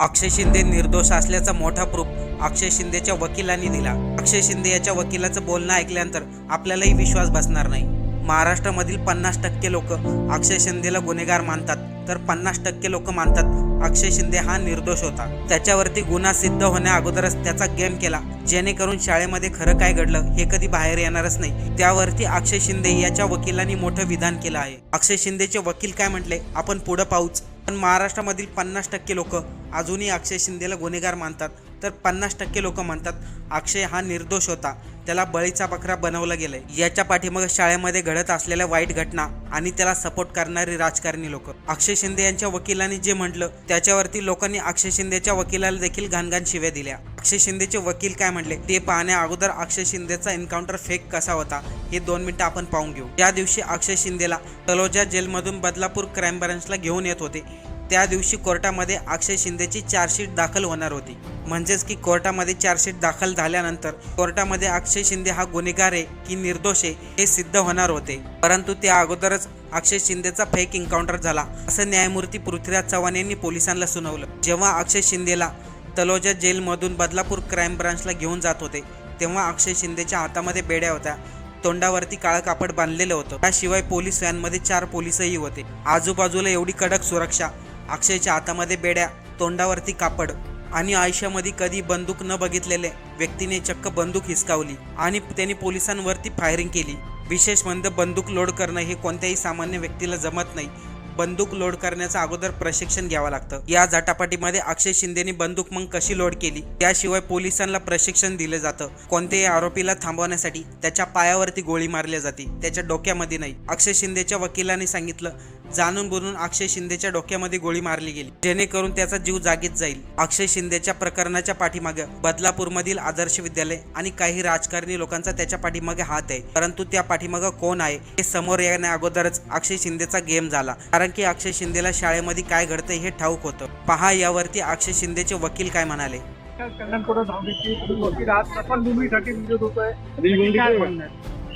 अक्षय शिंदे निर्दोष असल्याचा मोठा प्रूफ अक्षय शिंदेच्या वकिलांनी दिला. अक्षय शिंदे याच्या वकिलाचं बोलणं ऐकल्यानंतर आपल्यालाही विश्वास बसणार नाही. महाराष्ट्रामधील पन्नास टक्के लोक अक्षय शिंदेला गुन्हेगार मानतात. तर पन्नास टक्के लोक मानतात अक्षय शिंदे हा निर्दोष होता. त्याच्यावरती गुन्हा सिद्ध होण्या अगोदरच त्याचा गेम केला. जेणेकरून शाळेमध्ये खरं काय घडलं हे कधी बाहेर येणारच नाही. त्यावरती अक्षय शिंदे याच्या वकिलांनी मोठं विधान केलं आहे. अक्षय शिंदेचे वकील काय म्हटले? आपण पुढं पाहूच पण महाराष्ट्रामधील पन्नास टक्के लोक अजूनही अक्षय शिंदेला गुन्हेगार मानतात. तर पन्नास टक्के लोक म्हणतात अक्षय हा निर्दोष होता. त्याला बळीचा बकरा बनवला गेलाय. याच्या पाठीमागे शाळेमध्ये घडत असलेल्या वाईट घटना आणि त्याला सपोर्ट करणारी राजकारणी लोक. अक्षय शिंदे यांच्या वकिलांनी जे म्हटलं त्याच्यावरती लोकांनी अक्षय शिंदेच्या वकिलाला देखील घाणघाण शिव्या दिल्या. अक्षय शिंदेचे वकील काय म्हटले ते पाहण्या अगोदर अक्षय शिंदेचा एन्काउंटर फेक कसा होता? हे दोन मिनिटं आपण पाहून घेऊ. त्या दिवशी अक्षय शिंदेला तलोजा जेलमधून बदलापूर क्राईम ब्रांचला घेऊन येत होते त्या दिवशी कोर्टामध्ये अक्षय शिंदेची चार्जशीट दाखल होणार होती. म्हणजेच की कोर्टामध्ये चार्जशीट दाखल झाल्यानंतर कोर्टामध्ये अक्षय शिंदे हा गुन्हेगार आहे की निर्दोष आहे हे सिद्ध होणार होते. परंतु त्या अगोदरच अक्षय शिंदेचा फेक एन्काउंटर झाला असं न्यायमूर्ती पृथ्वीराज चव्हाण यांनी पोलिसांना सुनावलं. जेव्हा अक्षय शिंदेला तलोजा जेलमधून बदलापूर क्राईम ब्रांचला घेऊन जात होते. तेव्हा अक्षय शिंदेच्या हातामध्ये बेड्या होत्या. तोंडावरती काळं कापड बांधलेलं होतं. त्याशिवाय पोलीस व्हॅनमध्ये चार पोलीसही होते. आजूबाजूला एवढी कडक सुरक्षा. अक्षयच्या हातामध्ये बेड्या तोंडावरती कापड आणि आयुष्यामध्ये कधी बंदूक न बघितलेले व्यक्तीने चक्क बंदूक हिसकावली आणि त्यांनी पोलिसांवरती फायरिंग केली. विशेष म्हणजे बंदूक लोड करणं हे कोणत्याही सामान्य व्यक्तीला जमत नाही. बंदूक लोड करण्याचं अगोदर प्रशिक्षण घ्यावं लागतं. या झटापटीमध्ये अक्षय शिंदेनी बंदूक मग कशी लोड केली त्याशिवाय पोलिसांना प्रशिक्षण दिलं जातं. कोणत्याही आरोपीला थांबवण्यासाठी त्याच्या पायावरती गोळी मारली जाते त्याच्या डोक्यामध्ये नाही. अक्षय शिंदेच्या वकिलांनी सांगितलं जाणून बुरून अक्षय शिंदेच्या डोक्यामध्ये गोळी मारली गेली जेणेकरून त्याचा जीव जागीत जाईल. अक्षय शिंदेच्या प्रकरणाच्या पाठीमागे बदलापूरमधील आदर्श विद्यालय आणि काही राजकारणी लोकांचा त्याच्या पाठीमागे हात आहे. परंतु त्या पाठीमागे कोण आहे हे समोर येण्या अगोदरच अक्षय शिंदेचा गेम झाला. कारण की अक्षय शिंदेला शाळेमध्ये काय घडतंय हे ठाऊक होतं. पहा यावरती अक्षय शिंदेचे वकील काय म्हणाले.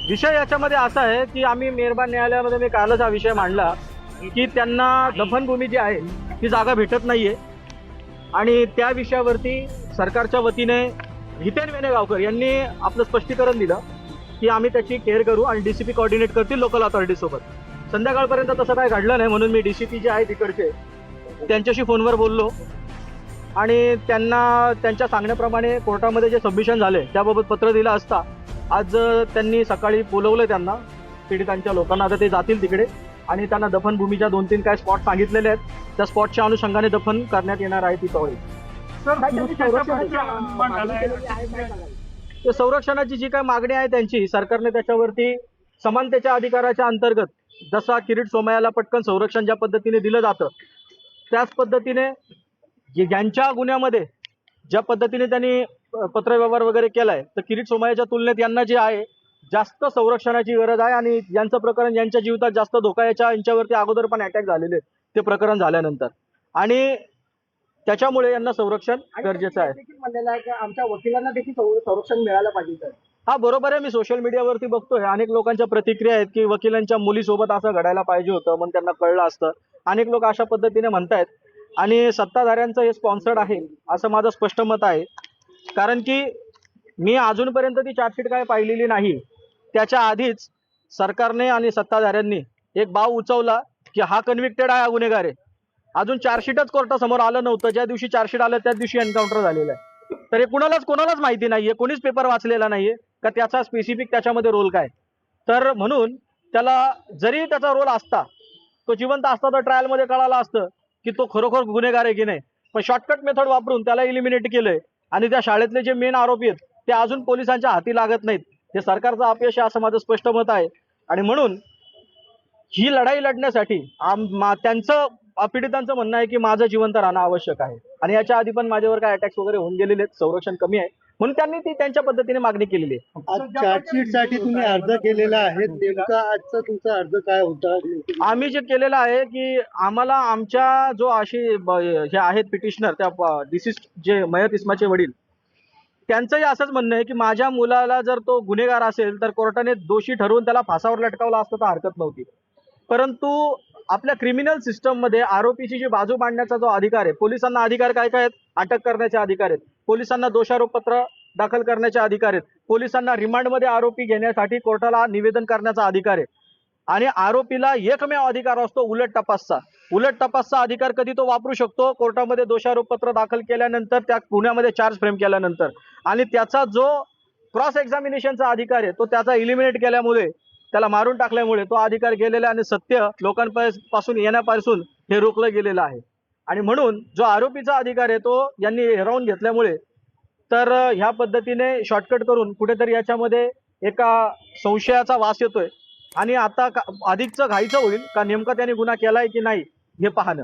विषय याच्यामध्ये असा आहे की आम्ही मेहरबान न्यायालयामध्ये मी कालच हा विषय मांडला. की त्यांना दफनभूमी जी आहे ती जागा भेटत नाहीये. आणि त्या विषयावरती सरकारच्या वतीने हितेन वेणेगावकर यांनी आपलं स्पष्टीकरण दिलं की आम्ही त्याची केअर करू आणि डीसीपी कॉर्डिनेट करतील लोकल अथॉरिटी सोबत. संध्याकाळपर्यंत तसं काय घडलं नाही म्हणून मी डीसीपी जे आहे तिकडचे त्यांच्याशी फोनवर बोललो. आणि त्यांना त्यांच्या सांगण्याप्रमाणे कोर्टामध्ये जे सबमिशन झाले त्याबाबत पत्र दिलं असता आज त्यांनी सकाळी बोलवलं त्यांना पीडितांच्या लोकांना आता ते जातील तिकडे. आणि त्यांना दफनभूमीच्या दोन तीन काय स्पॉट सांगितलेले आहेत. त्या स्पॉटच्या अनुषंगाने दफन करण्यात येणार आहे झालाय. ते संरक्षणाची जी काय मागणी आहे त्यांची सरकारने त्याच्यावरती समानतेच्या अधिकाराच्या अंतर्गत जसा किरीट सोमयाला पटकन संरक्षण ज्या पद्धतीने दिलं जातं त्याच पद्धतीने ज्यांच्या गुन्ह्यामध्ये ज्या पद्धतीने त्यांनी पत्रव्यवहार वगैरे केलाय तर किरीट सोमयाच्या तुलनेत यांना जे आहे जास्त संरक्षणाची गरज आहे आणि यांचं प्रकरण यांच्या जीवितात जास्त धोका याच्या यांच्यावरती अगोदर पण अटॅक झालेले ते प्रकरण झाल्यानंतर. आणि त्याच्यामुळे यांना संरक्षण गरजेचं आहे. आमच्या वकिलांना देखील संर- संरक्षण मिळालं पाहिजे हा बरोबर आहे. मी सोशल मीडियावरती बघतोय. अनेक लोकांच्या प्रतिक्रिया आहेत की वकिलांच्या मुलीसोबत असं घडायला पाहिजे होतं म्हणून त्यांना कळलं असतं. अनेक लोक अशा पद्धतीने म्हणतायत. आणि सत्ताधाऱ्यांचं हे स्पॉन्सर्ड आहे असं माझं स्पष्ट मत आहे. कारण की मी अजूनपर्यंत ती चार्जशीट काय पाहिलेली नाही. त्याच्या आधीच सरकारने आणि सत्ताधाऱ्यांनी एक बाव उचवला की हा कन्व्हिक्टेड आहे हा गुन्हेगार आहे. अजून चार्जशीटच कोर्टासमोर आलं नव्हतं. ज्या दिवशी चार्जशीट आलं त्याच दिवशी एन्काउंटर झालेलं आहे. तर हे कुणालाच कोणालाच माहिती नाहीये. कोणीच पेपर वाचलेला नाहीये. का त्याचा स्पेसिफिक त्याच्यामध्ये रोल काय? तर म्हणून त्याला जरी त्याचा रोल असता तो जिवंत असता तर ट्रायलमध्ये कळालं असतं की तो खरोखर गुन्हेगार आहे की नाही. पण शॉर्टकट मेथड वापरून त्याला इलिमिनेट केलंय. आणि त्या शाळेतले जे मेन आरोपी आहेत ते अजून पोलिसांच्या हाती लागत नाहीत. हे सरकारचं अपयश आहे असं माझं स्पष्ट मत आहे. आणि म्हणून ही लढाई लढण्यासाठी त्यांचं पीडितांचं म्हणणं आहे की माझं जिवंत राहणं आवश्यक आहे. आणि याच्या आधी पण माझ्यावर काय अटॅक्स वगैरे होऊन गेलेले आहेत संरक्षण कमी आहे. म्हणून त्यांनी ती त्यांच्या पद्धतीने मागणी केलेली आहे. आज चार्जशीटसाठी तुम्ही अर्ज केलेला आहे. नेमका आजचा तुमचा अर्ज काय होता? आम्ही जे केलेलं आहे की आम्हाला आमच्या जो अशी हे आहेत पिटिशनर त्या डिसिस जे मयत इस्माचे वडील त्यांचंही असंच म्हणणं आहे की माझ्या मुलाला जर तो गुन्हेगार असेल तर कोर्टाने दोषी ठरवून त्याला फासावर लटकावला असतं तर हरकत नव्हती. परंतु आपल्या क्रिमिनल सिस्टममध्ये आरोपीची जी बाजू मांडण्याचा जो अधिकार आहे पोलिसांना अधिकार काय काय आहेत? अटक करण्याचे अधिकार आहेत. पोलिसांना दोषारोपपत्र दाखल करण्याचे अधिकार आहेत. पोलिसांना रिमांडमध्ये आरोपी घेण्यासाठी कोर्टाला निवेदन करण्याचा अधिकार आहे. आणि आरोपीला एकमेव अधिकार असतो उलट तपासचा. उलट तपासचा अधिकार कधी तो वापरू शकतो? कोर्टामध्ये दोषारोपपत्र दाखल केल्यानंतर त्या गुन्ह्यामध्ये चार्ज फ्रेम केल्यानंतर. आणि त्याचा जो क्रॉस एक्झामिनेशनचा अधिकार आहे तो त्याचा इलिमिनेट केल्यामुळे त्याला मारून टाकल्यामुळे तो अधिकार गेलेला आणि सत्य लोकांपासून येण्यापासून हे रोखलं गेलेलं आहे. आणि म्हणून जो आरोपीचा अधिकार आहे तो यांनी हिरावून घेतल्यामुळे तर ह्या पद्धतीने शॉर्टकट करून कुठेतरी याच्यामध्ये एका संशयाचा वास येतोय. आणि आता का- अधिकचं घाईचं होईल का नेमका त्याने गुन्हा केलाय की नाही हे पाहणं.